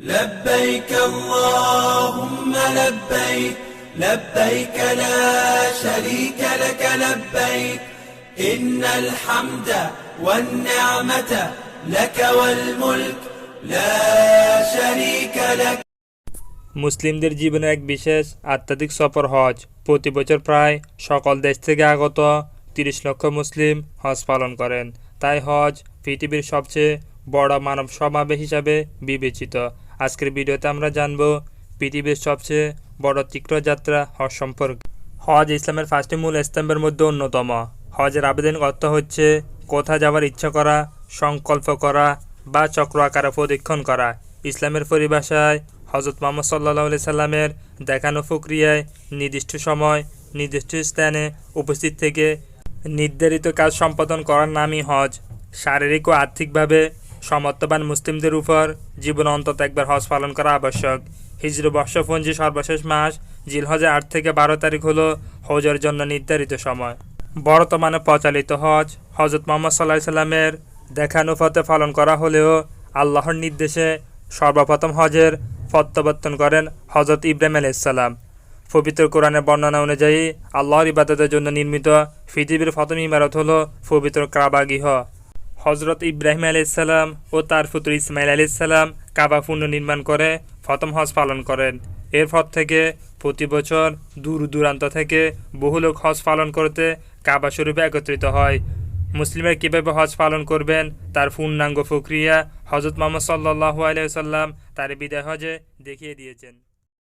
لبيك اللهم لبيك لبيك لا شريك لك لبيك إن الحمد والنعمة لك والملك لا شريك لك মুসলিমদের জীবনের এক বিশেষ আধ্যাত্মিক সফর হজ প্রতি বছর প্রায় সকল দেশ থেকে আগত তিরিশ লক্ষ মুসলিম হজ পালন করেন তাই হজ পৃথিবীর সবচেয়ে বড় মানব সমাবেশ হিসাবে বিবেচিত আজকের ভিডিওতে আমরা জানব পৃথিবীর সবচেয়ে বড় তীর্থযাত্রা হজ সম্পর্কে। হজ ইসলামের পাঁচটি মূল স্তম্ভের মধ্যে অন্যতম। হজের আবেদন অর্থ হচ্ছে কোথা যাওয়ার ইচ্ছা করা, সংকল্প করা বা চক্র আকারে প্রদক্ষিণ করা। ইসলামের পরিভাষায় হজরত মোহাম্মদ সাল্লাহ সাল্লামের দেখানো প্রক্রিয়ায় নির্দিষ্ট সময়, নির্দিষ্ট স্থানে উপস্থিত থেকে নির্ধারিত কাজ সম্পাদন করার নামই হজ। শারীরিক ও আর্থিকভাবে সমর্থবান মুসলিমদের উপর জীবন অন্তত একবার হজ পালন করা আবশ্যক। হিজর বর্ষপঞ্জি সর্বশেষ মাস জিলহজে আট থেকে বারো তারিখ হলো হজের জন্য নির্ধারিত সময়। বর্তমানে প্রচালিত হজ হজরত মোহাম্মদ সাল্লাহ সাল্লামের দেখানো পথে পালন করা হলেও আল্লাহর নির্দেশে সর্বপ্রথম হজের প্রত্যাবর্তন করেন হজরত ইব্রাহিম আলাইসাল্লাম পবিত্র কোরআনের বর্ণনা অনুযায়ী আল্লাহর ইবাদতের জন্য নির্মিত পৃথিবীর প্রথম ইমারত হল পবিত্র কাবা গৃহ। হজরত ইব্রাহিম আলাইসাল্লাম ও তার পুত্র ইসমাইল আলাইসাল্লাম কাবা পুনর্নির্মাণ করে প্রথম হজ পালন করেন। এরপর থেকে প্রতি বছর দূর দূরান্ত থেকে বহু লোক হজ পালন করতে কাবা শরীফে একত্রিত হয়। মুসলিমের কীভাবে হজ পালন করবেন তার পূর্ণাঙ্গ প্রক্রিয়া হজরত মোহাম্মদ সাল্লাহ আলাইসাল্লাম তার বিদায় হজে দেখিয়ে দিয়েছেন।